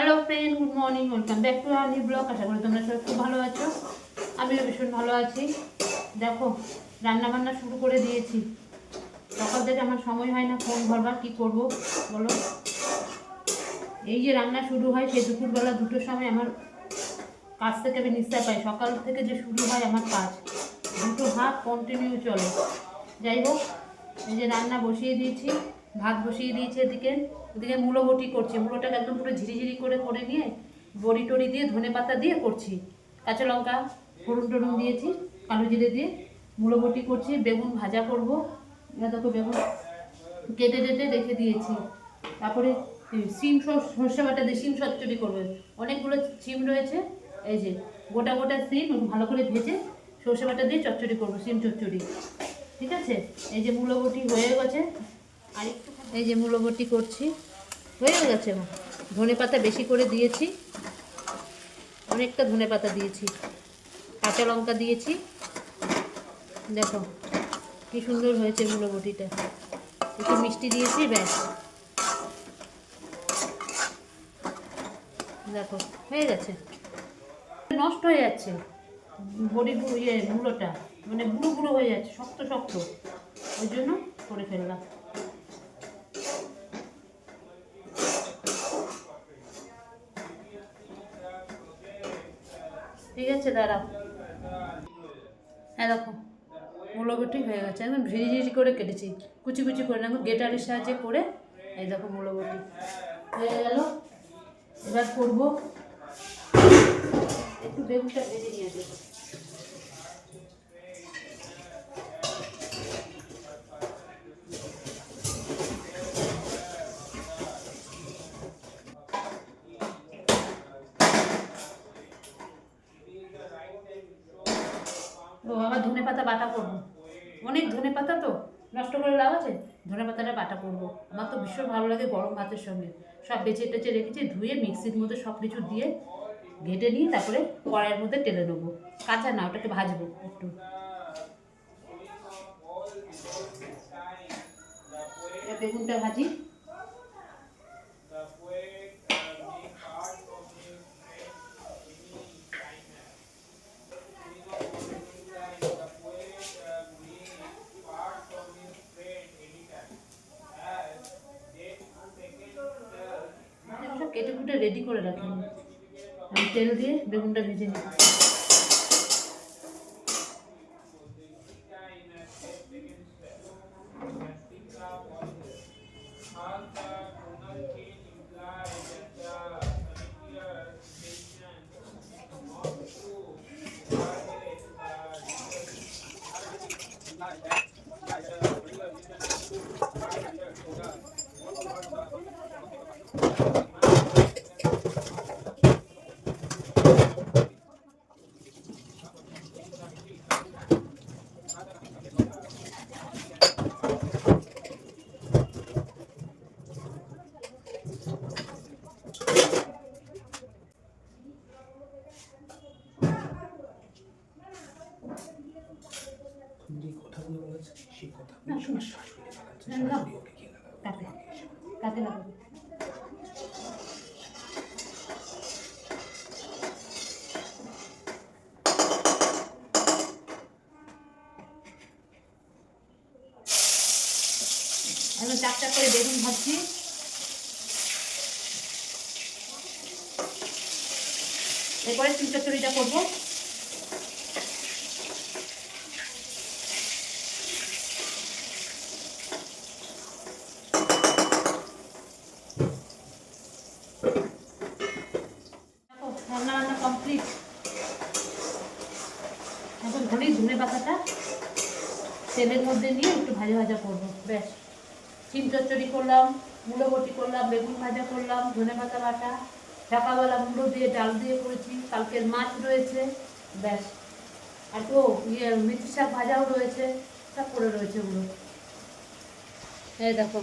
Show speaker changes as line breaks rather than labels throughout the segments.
Hello friend good morning welcome back to Ani blog আশা করি তোমরা সবাই খুব ভালো আছো। আমিও ভীষণ ভালো আছি। দেখো রান্না বান্না শুরু করে দিয়েছি। সকাল থেকে আমার সময় হয় না ফোন ভরবার কী করব বলো? এই যে রান্না শুরু হয়, সেই দুপুরবেলা দুটোর সময় আমার কাজ থেকে আমি নিস্তার পাই। সকাল থেকে যে শুরু হয় আমার কাজ, দুটো হাত কন্টিনিউ চলে। যাই হোক, এই যে রান্না বসিয়ে দিয়েছি, ভাত বসিয়ে দিয়েছি এদিকে। ওদিকে মূলো বটি করছি, মূলোটাকে একদম পুরো ঝিরিঝিরি করে করে নিয়ে বড়ি টড়ি দিয়ে, ধনে পাতা দিয়ে করছি। কাঁচা লঙ্কা ফোড়ন টড়ুন দিয়েছি, কালো জিরে দিয়ে মূলো বটি করছি, বেগুন ভাজা করব দেখো বেগুন কেটে কেটে রেখে দিয়েছি। তারপরে সিম সর- সর্ষে বাটা দিয়ে সিম চচ্চড়ি করবে। অনেকগুলো সিম রয়েছে, এই যে গোটা গোটা সিম ভালো করে ভেজে সর্ষে বাটা দিয়ে চচ্চড়ি করব সিম চচ্চড়ি। ঠিক আছে? এই যে মূলবটি হয়ে গেছে, আর একটু এই যে মূলবটি করছি। হয়ে গেছে ধনে পাতা বেশি করে দিয়েছি। অনেকটা ধনে পাতা দিয়েছি। কাঁচা লঙ্কা দিয়েছি। দেখো, কি সুন্দর হয়েছে মূলবটিটা একটু মিষ্টি দিয়েছি, ব্যাস। দেখো, হয়ে গেছে। নষ্ট হয়ে যাচ্ছে গু- ইয়ে মূলোটা। মানে বুড়ো বুড়ো হয়ে যাচ্ছে, শক্ত শক্ত। ওই জন্য করে ফেললাম। ঠিক আছে দাঁড়াও হ্যাঁ দেখো মূলবটি হয়ে গেছে, একদম ভিজি ঝিরি করে কেটেছি। কুচি কুচি করে না গেটারের সাহায্যে করে এই দেখো মূলবটি হয়ে গেল। এবার করব, একটু বেগুনটা ভেজে নিয়ে আসব। ও, আবার ধনে পাতা বাটা করব। অনেক ধনে পাতা তো, নষ্ট করে লাভ আছে? ধনে পাতাটা বাটা করব। আমার তো ভীষণ ভালো লাগে গরম ভাতের সঙ্গে। সব বেঁচে টেচে রেখেছি, ধুয়ে মিক্সির মধ্যে সব কিছু দিয়ে ঘেটে নিয়ে তারপরে কড়াইয়ের মধ্যে টেলে নেব। কাঁচা না, ওটাকে ভাজবো একটু। বেগুনটা ভাজি আমি কুটে রেডি করে রাখলাম আমি তেল দিয়ে বেগুনটা ভেজে নিই
যে কথাগুলো বলেছে গিয়ে লাগাবে
চাক করে বেগুন ভাজছি। এরপরে চিন চচ্চড়িটা করব দেখো, রান্না রান্না কমপ্লিট এখন ধরি ধনে পাতাটা তেলের মধ্যে নিয়ে একটু ভাজা ভাজা করব ব্যাস চিম চচ্চড়ি করলাম মূলো বটি করলাম, বেগুন ভাজা করলাম, ধনে পাতা বাটা সকালবেলা মুড়ো দিয়ে ডাল দিয়ে করেছি, কালকের মাছ রয়েছে, ব্যাস। আর তো ইয়ে মেথি শাক ভাজাও রয়েছে সব করে রয়েছে ওগুলো। এই দেখো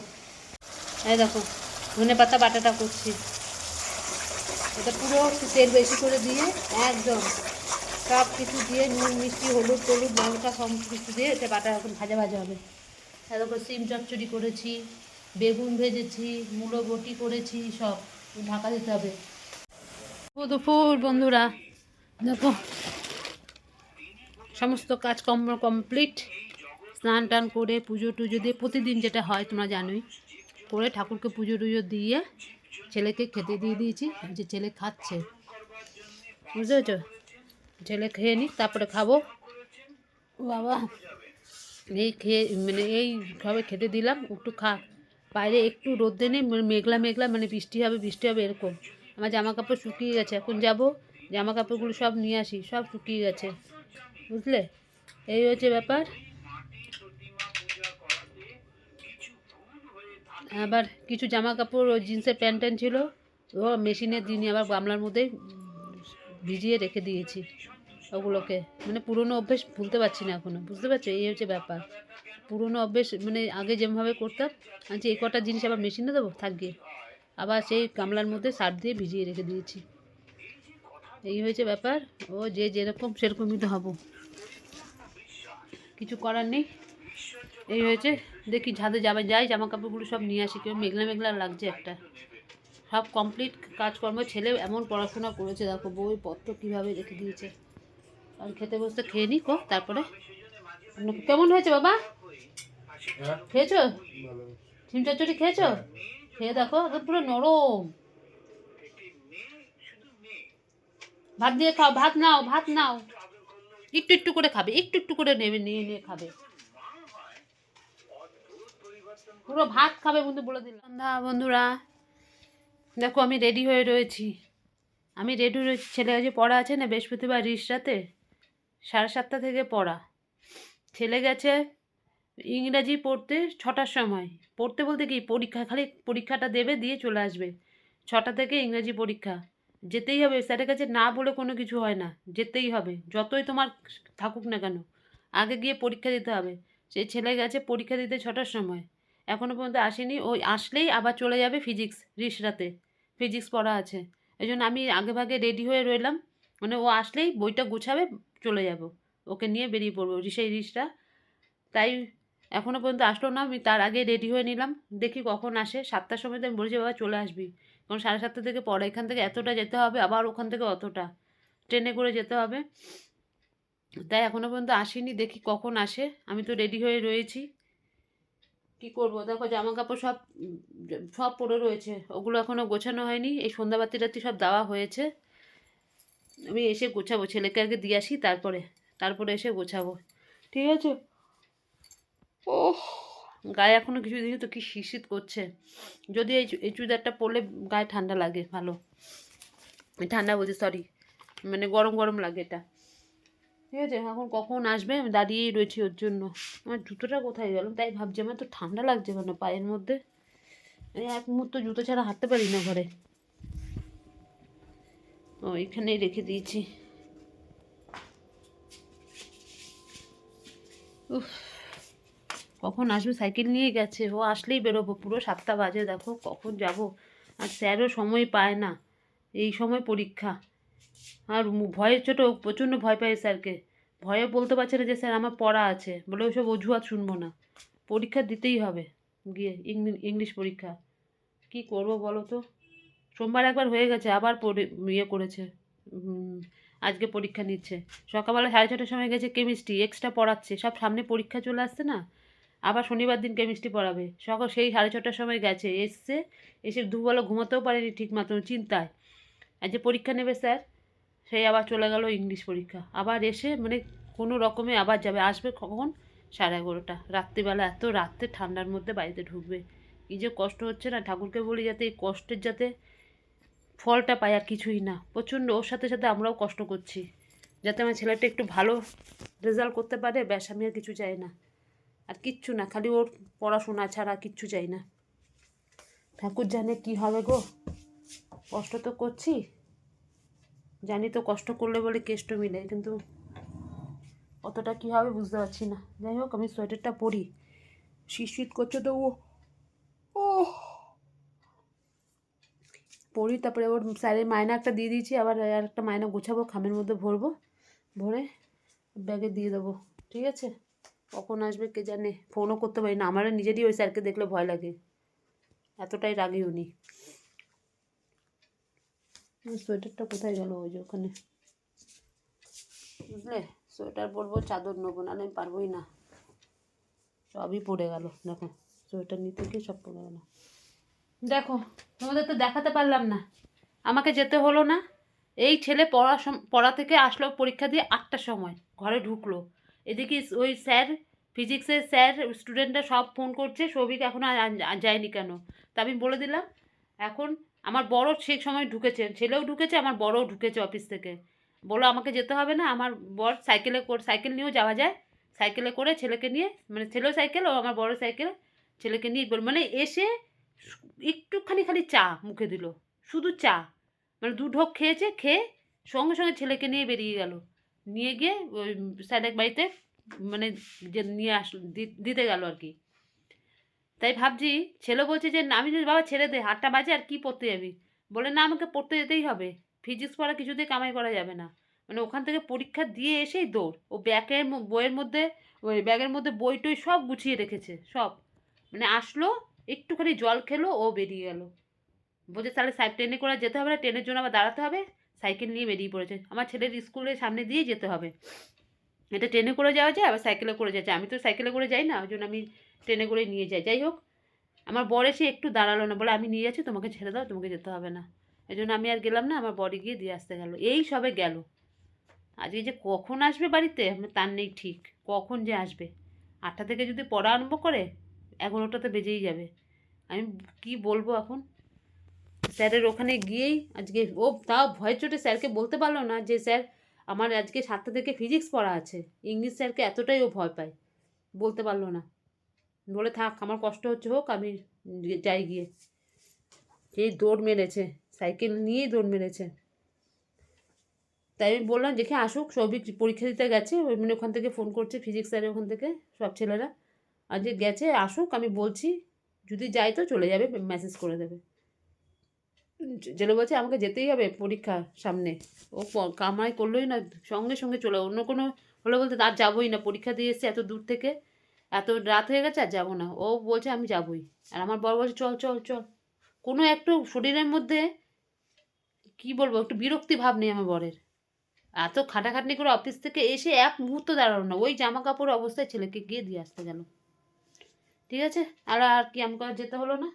এই দেখো, ধনে পাতা বাটাটা করছি। এটা পুরো তেল বেশি করে দিয়ে একদম সব কিছু দিয়ে নুন, মিষ্টি, হলুদ, টলুদ, লঙ্কা, সব কিছু দিয়ে এটা বাটা এখন ভাজা ভাজা হবে। তারপর সিম চচ্চড়ি করেছি, বেগুন ভেজেছি, মূলো বটি করেছি, সব ঢাকা দিতে হবে। দুপুর বন্ধুরা। দেখো, সমস্ত কাজ কম কমপ্লিট স্নান টান করে পুজো টুজো দিয়ে প্রতিদিন যেটা হয় তোমরা জানোই। করে ঠাকুরকে পুজো টুজো দিয়ে ছেলেকে খেতে দিয়ে দিয়েছি। যে ছেলে খাচ্ছে। বুঝতে পেরেছ? ছেলে খেয়ে নিক, তারপরে খাব। বাবা এই খেয়ে মানে এই খাবে খেতে দিলাম, একটু খা। বাইরে একটু রোদ্দে নেই মানে মেঘলা মেঘলা মানে বৃষ্টি হবে বৃষ্টি হবে এরকম। আমার জামা কাপড় শুকিয়ে গেছে, এখন যাব জামা কাপড়গুলো সব নিয়ে আসি, সব শুকিয়ে গেছে। বুঝলে? এই হচ্ছে ব্যাপার। আবার কিছু জামা কাপড় ওই জিন্সের প্যান্ট ট্যান্ট ছিল, ও মেশিনে দিনে আবার গামলার মধ্যে ভিজিয়ে রেখে দিয়েছি। ওগুলোকে। মানে পুরনো অভ্যেস ভুলতে পারছি না এখনও। বুঝতে পারছ? এই হচ্ছে ব্যাপার। পুরনো অভ্যেস মানে আগে যেভাবে করতাম আচ্ছা এই কটা জিনিস আবার মেশিনে দেবো? থাকবে আবার সেই গামলার মধ্যে সার দিয়ে ভিজিয়ে রেখে দিয়েছি। এই হয়েছে ব্যাপার। ও যে যেরকম সেরকমই তো হব। কিছু করার নেই। এই হয়েছে। দেখি ছাদে যাবে, যাই জামা কাপড়গুলো সব নিয়ে আসি। কেউ মেঘলা মেঘলা লাগছে একটা। সব কমপ্লিট কাজকর্ম। ছেলে এমন পড়াশোনা করেছে, দেখো বই পত্র কীভাবে রেখে দিয়েছে। আর খেতে বসতে খেয়ে নি কো তারপরে কেমন হয়েছে বাবা? খেয়েছো? ডিম চচ্চড়ি খেয়েছো? খেয়ে দেখো একদম পুরো নরম। ভাত দিয়ে খাও ভাত নাও ভাত নাও। একটু একটু করে খাবে একটু একটু করে নেবে নিয়ে নিয়ে খাবে। পুরো ভাত খাবে বন্ধু বলে দিলাম। সন্ধ্যা বন্ধুরা দেখো আমি রেডি হয়ে রয়েছি। আমি রেডি রয়েছি ছেলে আজ পড়া আছে না বৃহস্পতিবার রিসরাতে? সাড়ে সাতটা থেকে পড়া। ছেলে গেছে ইংরাজি পড়তে ছটার সময়। পড়তে বলতে কি, পরীক্ষা, খালি পরীক্ষাটা দেবে, দিয়ে চলে আসবে। ছটা থেকে ইংরাজি পরীক্ষা। যেতেই হবে, স্যারের কাছে না বলে কোনো কিছু হয় না। যেতেই হবে, যতই তোমার থাকুক না কেন। আগে গিয়ে পরীক্ষা দিতে হবে। সেই ছেলে গেছে পরীক্ষা দিতে ছটার সময়। এখনও পর্যন্ত আসেনি। ওই আসলেই আবার চলে যাবে ফিজিক্স, রিসরাতে। ফিজিক্স পড়া আছে। এই জন্য আমি আগে ভাগে রেডি হয়ে রইলাম। মানে ও আসলেই বইটা গুছাবে চলে যাব। ওকে নিয়ে বেরিয়ে পড়ব সেই রিসটা তাই এখনও পর্যন্ত আসলো না, আমি তার আগে রেডি হয়ে নিলাম। দেখি কখন আসে। সাতটার সময় তো আমি বলেছি, বাবা, চলে আসবি। কারণ সাড়ে সাতটা থেকে পরে এখান থেকে এতটা যেতে হবে, আবার ওখান থেকে অতটা। ট্রেনে করে যেতে হবে। তাই এখনও পর্যন্ত আসেনি, দেখি কখন আসে। আমি তো রেডি হয়ে রয়েছি। কি করব? দেখো জামা কাপড় সব সব পড়ে রয়েছে। ওগুলো এখনও গোছানো হয়নি। এই সন্ধ্যাবাতি রাতি সব দেওয়া হয়েছে। আমি এসে গোছাবো, ছেলেকে আগে দিয়ে আসি, তারপরে তারপরে এসে গোছাবো। ঠিক আছে? ও গায়ে এখনও কিছু দিনই তো কি শীত করছে। যদি এই এই চুড়িদারটা পরলে গায়ে ঠান্ডা লাগে, ভালো। ঠান্ডা বলছি সরি মানে গরম গরম লাগে এটা। ঠিক আছে? এখন কখন আসবে? আমি দাঁড়িয়েই রয়েছি ওর জন্য। আমার জুতোটা কোথায় গেল? তাই ভাবছি, আমার তো ঠান্ডা লাগছে কেন পায়ের মধ্যে? এক মুহূর্ত জুতো ছাড়া হাঁটতে পারি না ঘরে। ও, এখানেই রেখে দিয়েছি। উফ, কখন আসবে? সাইকেল নিয়ে গেছে। ও আসলেই বেরোবো। পুরো সাতটা বাজে, দেখো কখন যাব। আর স্যারও সময় পায় না। এই সময় পরীক্ষা। আর ভয়ের ছোটো প্রচণ্ড ভয় পায় স্যারকে। ভয়ে বলতে পারছে না যে, স্যার, আমার পড়া আছে। বলে ওসব অজুহাত শুনব না। পরীক্ষা দিতেই হবে। গিয়ে ইংলি- ইংলিশ পরীক্ষা। কি করব বলো তো? সোমবার একবার হয়ে গেছে, আবার ইয়ে করেছে আজকে পরীক্ষা নিচ্ছে। সকালবেলা সাড়ে ছটার সময় গেছে কেমিস্ট্রি এক্সট্রা পড়াচ্ছে, সব সামনে পরীক্ষা চলে আসছে না? আবার শনিবার দিন কেমিস্ট্রি পড়াবে। সকাল সেই সাড়ে ছটার সময় গেছে, এসছে, এসে দুবেলা ঘুমাতেও পারেনি ঠিক মতো চিন্তায়। আর যে পরীক্ষা নেবে স্যার, সেই আবার চলে গেল ইংলিশ পরীক্ষা। আবার এসে মানে কোনো রকমে আবার যাবে, আসবে কখন? সাড়ে এগারোটা। রাত্রিবেলা এত রাত্রে ঠান্ডার মধ্যে বাড়িতে ঢুকবে। কী যে কষ্ট হচ্ছে না? ঠাকুরকে বলি যাতে এই কষ্টের যাতে ফলটা পাই আর কিছুই না। প্রচণ্ড, ওর সাথে সাথে আমরাও কষ্ট করছি। যাতে আমার ছেলেটা একটু ভালো রেজাল্ট করতে পারে, ব্যাস, আমি আর কিছু চাই না। আর কিচ্ছু না, খালি ওর পড়াশোনা ছাড়া কিচ্ছু চাই না। ঠাকুর জানে কি হবে গো। কষ্ট তো করছি। জানি তো কষ্ট করলে বলে কেষ্ট মিলে কিন্তু অতটা কী হবে বুঝতে পারছি না। যাই হোক, আমি সোয়েটারটা পরি। শীত শীত করছে তো ও ও পড়ি, তারপরে ওর স্যারের মায়না একটা দিয়ে দিয়েছি, আবার আর একটা মায়না গোছাবো, খামের মধ্যে ভরবো, ভরে ব্যাগে দিয়ে দেবো, ঠিক আছে? কখন আসবে কে জানে? ফোনও করতে পারি না, আমারও নিজেরই ওই স্যারকে দেখলে ভয় লাগে। এতটাই রাগি উনি। সোয়েটারটা কোথায় গেল ওই যে ওখানে? বুঝলে? সোয়েটার পরবো, চাদর নেব, নাহলে আমি পারবোই না। সবই পড়ে গেল, দেখো। সোয়েটার নিতে গিয়ে সব পড়ে গেল। দেখো, তোমাদের তো দেখাতে পারলাম না। আমাকে যেতে হলো না। এই ছেলে পড়া পড়া থেকে আসলো পরীক্ষা দিয়ে আটটার সময়, ঘরে ঢুকলো। এদিকে ওই স্যার ফিজিক্সের স্যার স্টুডেন্টরা সব ফোন করছে, সৌভিক এখনও যায়নি কেন? তা আমি বলে দিলাম, এখন আমার বড় সেই সময় ঢুকেছে, ছেলেও ঢুকেছে, আমার বড়ও ঢুকেছে অফিস থেকে। বলো আমাকে যেতে হবে না? আমার বর সাইকেলে সাইকেল নিয়েও যাওয়া যায়। সাইকেলে করে ছেলেকে নিয়ে মানে ছেলেও সাইকেল ও আমার বড় সাইকেল ছেলেকে নিয়ে মানে এসে একটুখানি খালি চা মুখে দিল। শুধু চা। মানে দু ঢোক খেয়েছে, খেয়ে সঙ্গে সঙ্গে ছেলেকে নিয়ে বেরিয়ে গেল। নিয়ে গিয়ে ওই স্যারের বাড়িতে মানে যে নিয়ে আসলো দি- দিতে গেল আর কি। তাই ভাবছি, ছেলে বলছে যে, আমি যদি বাবা ছেড়ে দে আটটা বাজে আর কি পড়তে যাবি? বলে, না, আমাকে পড়তে যেতেই হবে। ফিজিক্স পড়া কিছুতেই কামাই করা যাবে না। মানে ওখান থেকে পরীক্ষা দিয়ে এসেই দৌড়। ও ব্যাগের বইয়ের মধ্যে, ওই ব্যাগের মধ্যে বই টই সব গুছিয়ে রেখেছে, সব। মানে আসলো একটুখানি জল খেলো, ও বেরিয়ে গেল। বলছে, তাহলে সাই ট্রেনে করে যেতে হবে না, ট্রেনের জন্য আবার দাঁড়াতে হবে? সাইকেল নিয়ে বেরিয়ে পড়েছে। আমার ছেলের স্কুলের সামনে দিয়ে যেতে হবে। এটা ট্রেনে করে যাওয়া যায়, আবার সাইকেলে করে যাচ্ছে আমি তো সাইকেলে করে যাই না, ওই জন্য আমি ট্রেনে করে নিয়ে যাই। যাই হোক, আমার বর এসে একটু দাঁড়াল না, বলে, আমি নিয়ে যাচ্ছি, তোমাকে ছেড়ে দাও, তোমাকে যেতে হবে না। এই জন্য আমি আর গেলাম না, আমার বডি গিয়ে দিয়ে আসতে গেল। এই সবে গেল। আজকে যে কখন আসবে বাড়িতে তার নেই ঠিক। কখন যে আসবে? আটটা থেকে যদি পড়া আরম্ভ করে এগারোটাতে বেজেই যাবে। আমি কি বলব এখন? স্যারের ওখানে গিয়েই আজকে, ও তাও ভয় চোটে স্যারকে বলতে পারল না যে, স্যার, আমার আজকে সাতটা থেকে ফিজিক্স পড়া আছে। ইংলিশ স্যারকে এতটাই ও ভয় পায়। বলতে পারল না। বলে, থাক, আমার কষ্ট হচ্ছে হোক, আমি যাই গিয়ে। সেই দৌড় মেরেছে, সাইকেল নিয়েই দৌড় মেরেছে। তাই আমি বললাম, দেখে আসুক সবই পরীক্ষা দিতে গেছে, ওই মানে ওখান থেকে ফোন করছে ফিজিক্স স্যারের ওখান থেকে, সব ছেলেরা। আর যে গেছে, আসুক, আমি বলছি। যদি যাই তো চলে যাবে মেসেজ করে দেবে। জেলে বলছে আমাকে যেতেই হবে পরীক্ষা সামনে। ও কামাই করলোই না, সঙ্গে সঙ্গে চলে, অন্য কোনো হলে বলতে আর যাবোই না, পরীক্ষা দিয়ে এসছে এত দূর থেকে। এত রাত হয়ে গেছে আর যাব না। ও বলছে আমি যাবোই। আর আমার বর বলছে, চল চল চল। কোনো একটু শরীরের মধ্যে, কি বলব, একটু বিরক্তি ভাব নেই আমার বরের। এত খাটাখাটনি করে অফিস থেকে এসে এক মুহূর্ত দাঁড়াল না। ওই জামা কাপড় অবস্থায় ছেলেকে গিয়ে দিয়ে আসতে গেল। ঠিক আছে? আর আর কি আর যেতে হলো না।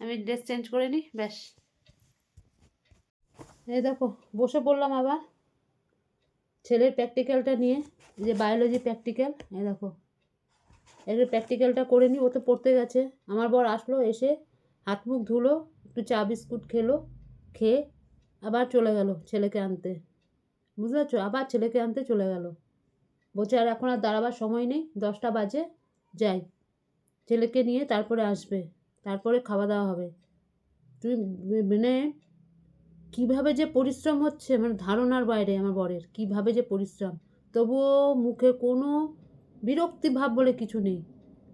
আমি ড্রেস চেঞ্জ করে নিই ব্যাস। এই দেখো, বসে পড়লাম আবার। ছেলের প্র্যাকটিক্যালটা নিয়ে, যে বায়োলজি প্র্যাকটিক্যাল এই দেখো। এর প্র্যাকটিক্যালটা করে নিই ও তো পড়তে গেছে। আমার বর আসলো, এসে হাত মুখ ধুলো, একটু চা বিস্কুট খেলো, খেয়ে আবার চলে গেল ছেলেকে আনতে। বুঝতে পারছ আবার ছেলেকে আনতে চলে গেল। বলছে, আর এখন আর দাঁড়াবার সময় নেই, দশটা বাজে, যাই। ছেলেকে নিয়ে তারপরে আসবে, তারপরে খাওয়া দাওয়া হবে। তুমি মানে কীভাবে যে পরিশ্রম হচ্ছে মানে ধারণার বাইরে আমার বরের, কীভাবে যে পরিশ্রম। তবুও মুখে কোনো বিরক্তি ভাব বলে কিছু নেই।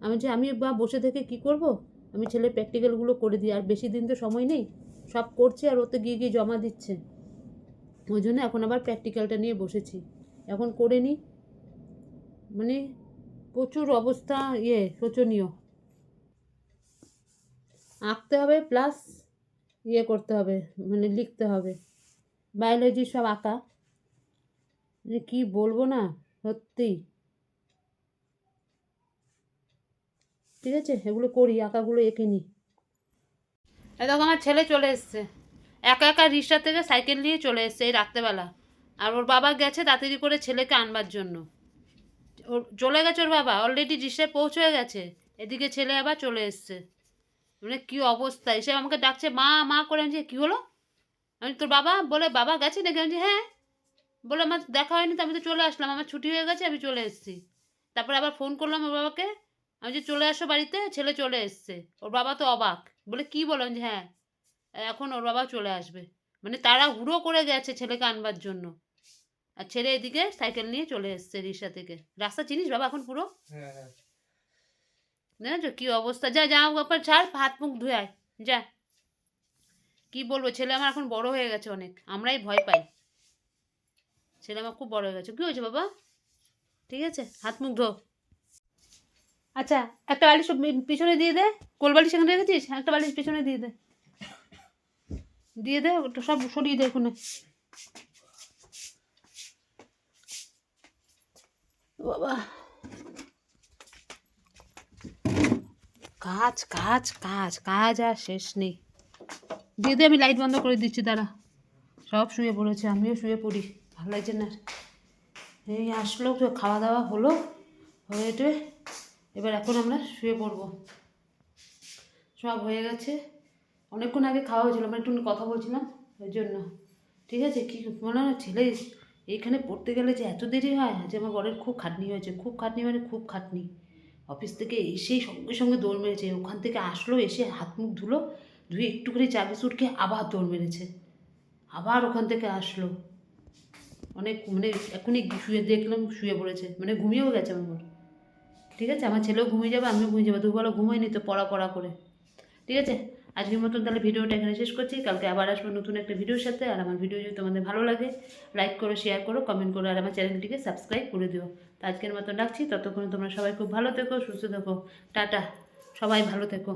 আমি যে, আমি বা বসে থেকে কি করব? আমি ছেলের প্র্যাকটিক্যালগুলো করে দিই, আর বেশি দিন তো সময় নেই। সব করছে আর ওতে গিয়ে গিয়ে জমা দিচ্ছে। ওই জন্য এখন আবার প্র্যাকটিক্যালটা নিয়ে বসেছি। এখন করে নিই। মানে প্রচুর অবস্থা ইয়ে শোচনীয়। আঁকতে হবে প্লাস ইয়ে করতে হবে মানে লিখতে হবে। বায়োলজি সব আঁকা। মানে কি বলব না, সত্যি। ঠিক আছে, এগুলো করি, আঁকাগুলো এঁকে নিই। দেখো, আমার ছেলে চলে এসছে। একা একা রিক্সা থেকে সাইকেল নিয়ে চলে এসছে এই রাত্রেবেলা। আর ওর বাবা গেছে তাড়াতাড়ি করে ছেলেকে আনবার জন্য। ওর চলে গেছে ওর বাবা অলরেডি রিক্সায় পৌঁছে গেছে। এদিকে ছেলে আবার চলে এসছে। মানে কি অবস্থা? এসে আমাকে ডাকছে, মা মা, করে আমি কী হলো? আমি তোর বাবা বলে, বাবা গেছে নাকি? আমি হ্যাঁ। বলে, আমার দেখা হয়নি তো, আমি তো চলে আসলাম, আমার ছুটি হয়ে গেছে, আমি চলে এসেছি। তারপরে আবার ফোন করলাম ওর বাবাকে। আমি যে, চলে আসো বাড়িতে, ছেলে চলে এসছে। ওর বাবা তো অবাক। বলে, কি বলো? যে হ্যাঁ। এখন ওর বাবা চলে আসবে। মানে তারা হুড়ো করে গেছে ছেলেকে আনবার জন্য। আর ছেলে এদিকে সাইকেল নিয়ে চলে এসছে রিক্সা থেকে। রাস্তা চিনিস বাবা এখন পুরো?
হ্যাঁ হ্যাঁ।
দেখেছ কি অবস্থা? যা জামা কাপড় ছাড়, হাত, মুখ ধুয়ে আয়। যা। কি বলব, ছেলে আমার এখন বড় হয়ে গেছে অনেক, আমরাই ভয় পাই। ছেলে আমার খুব বড় হয়ে গেছে। কি হয়েছে বাবা? ঠিক আছে, হাত, মুখ ধো। আচ্ছা একটা বালিশ পিছনে দিয়ে দে। কোল বালিশ এখানে রেখেছিস? একটা বালিশ পিছনে দিয়ে দে। দিয়ে দে, ওটা সব সরিয়ে দে এখানে। বাবা। কাজ কাজ কাজ কাজ আর শেষ নেই। দিয়ে দে আমি লাইট বন্ধ করে দিচ্ছি, দাঁড়া। সব শুয়ে পড়েছে, আমিও শুয়ে পড়ি। ভালো লাগছে না। এই আসলো, তো খাওয়া দাওয়া হলো, হয়ে টয়ে এবার এখন আমরা শুয়ে পড়ব। সব হয়ে গেছে। অনেকক্ষণ আগে খাওয়া হয়েছিল, আমরা একটু কথা বলছিলাম, ওই জন্য। ঠিক আছে, কি মনে হয়, ছেলে এইখানে পড়তে গেলে যে এত দেরি হয়, যে আমার বরের খুব খাটনি হয়েছে, খুব খাটনি মানে খুব খাটনি। থেকে এসেই সঙ্গে সঙ্গে দৌড় মেরেছে। ওখান থেকে আসলো, এসে হাত মুখ ধুলো, ধুয়ে একটুখানি চা বিস্কুট খেয়ে আবার দৌড় মেরেছে। আবার ওখান থেকে আসলো। অনেক মানে এখনই শুয়ে দেখলাম, শুয়ে পড়েছে। মানে ঘুমিয়েও গেছে আমার। ঠিক আছে? আমার ছেলেও ঘুমিয়ে যাবে, আমিও ঘুমিয়ে যাব। দুবেলা ঘুমোয়নি তো পড়া পড়া করে। ঠিক আছে? আজকের মতন তাহলে ভিডিওটা এখানে শেষ করছি। কালকে আবার আসব নতুন একটা ভিডিওর সাথে। আর আমার ভিডিও যদি তোমাদের ভালো লাগে লাইক করো শেয়ার করো কমেন্ট করো, আর আমার চ্যানেলটিকে সাবস্ক্রাইব করে দিও। তো আজকের মতো রাখছি। ততক্ষণ তোমরা সবাই খুব ভালো থেকো, সুস্থ থেকো। টাটা। সবাই ভালো থেকো।